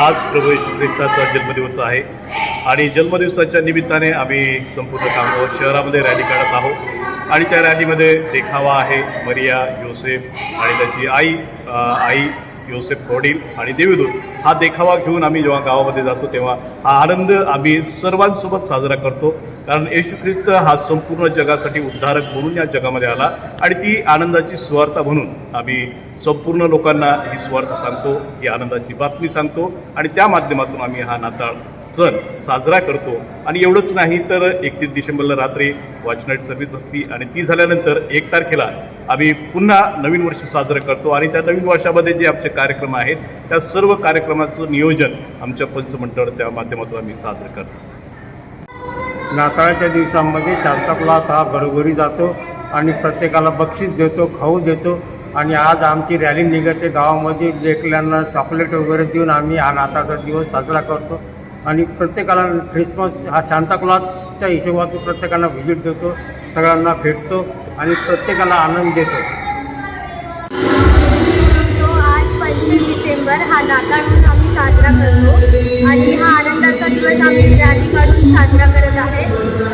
आज प्रभू येशू ख्रिस्ताचा जन्मदिवस आहे. आणि जन्मदिवसाच्या निमित्ताने आम्ही संपूर्ण कामगाव शहरामध्ये रॅली काढत आहोत. आणि त्या रॅलीमध्ये देखावा आहे मरिया योसेफ आणि त्याची आई आई योसेफ वडील आणि देवीदूत हा देखावा घेऊन आम्ही जेव्हा गावामध्ये जातो तेव्हा हा आनंद आम्ही सर्वांसोबत साजरा करतो. कारण येशू ख्रिस्त हा संपूर्ण जगासाठी उद्धारक म्हणून या जगामध्ये आला आणि ती आनंदाची सुवार्ता म्हणून आम्ही संपूर्ण लोकांना ही सुवार्ता सांगतो ही आनंदाची बातमी सांगतो आणि त्या माध्यमातून आम्ही हा नाताळ सण साजरा करतो. आणि एवढंच नाही तर एकतीस डिसेंबरला रात्री वॉच नाईट सर्व्हिस असती आणि ती झाल्यानंतर एक तारखेला आम्ही पुन्हा नवीन वर्ष साजरं करतो. आणि त्या नवीन वर्षामध्ये जे आमचे कार्यक्रम आहेत त्या सर्व कार्यक्रमाचं नियोजन आमच्या पंचमंडळाच्या माध्यमातून आम्ही साजरं करतो. नाताळच्या दिवसांमध्ये शांताकुलात हा घरोघरी जातो आणि प्रत्येकाला बक्षीस देतो खाऊ देतो. आणि आज आमची रॅली निघते. गावामध्ये लेकल्यांना चॉकलेट वगैरे देऊन आम्ही हा नाताळचा दिवस साजरा करतो. आणि प्रत्येकाला ख्रिसमस हा शांताक्लॉथच्या हिशोबातून प्रत्येकाला व्हिजिट देतो सगळ्यांना भेटतो आणि प्रत्येकाला आनंद देतो. सो आज पंचवीस डिसेंबर हा नाताळ म्हणून आम्ही साजरा करतो आणि हा आनंदाचा दिवस आम्ही रॅली काढून साजरा करत आहे.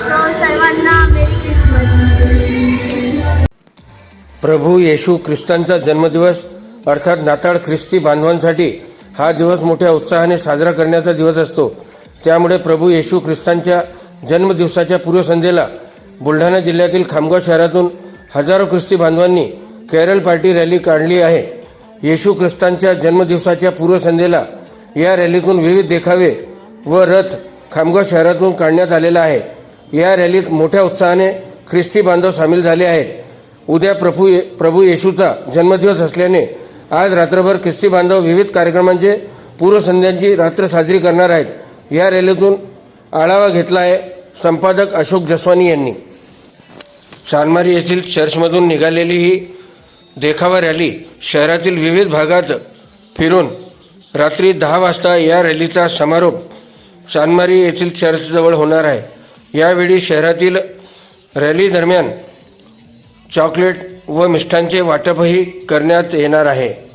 सो सर्वांना मेरी क्रिसमस प्रभू येशू ख्रिस्तांचा जन्मदिवस अर्थात नाताळ ख्रिस्ती बांधवांसाठी हा दिवस मोठ्या उत्साहाने साजरा करण्याचा दिवस असतो. त्यामुळे प्रभू येशू ख्रिस्तांच्या जन्मदिवसाच्या पूर्वसंध्येला बुलढाणा जिल्ह्यातील खामगाव शहरातून हजारो ख्रिस्ती बांधवांनी केरळ पार्टी रॅली काढली आहे. येशू ख्रिस्तांच्या जन्मदिवसाच्या पूर्वसंध्येला या रॅलीतून विविध देखावे व रथ खामगाव शहरातून काढण्यात आलेला आहे. या रॅलीत मोठ्या उत्साहाने ख्रिस्ती बांधव सामील झाले आहेत. उद्या प्रभू ये- प्रभू येशूचा जन्मदिवस असल्याने आज रात्रभर ख्रिस्ती बांधव विविध कार्यक्रमांचे पूर्वसंध्यांची रात्र साजरी करणार आहेत. या रॅलीतून आढावा घेतला आहे संपादक अशोक जसवानी यांनी. चांदमारी येथील चर्चमधून निघालेली ही देखावा रॅली शहरातील विविध भागात फिरून रात्री दहा वाजता या रॅलीचा समारोप चांदमारी येथील चर्चजवळ होणार आहे. यावेळी शहरातील रॅली दरम्यान चॉकलेट व मिष्टांचे वाटपही करण्यात येणार आहे.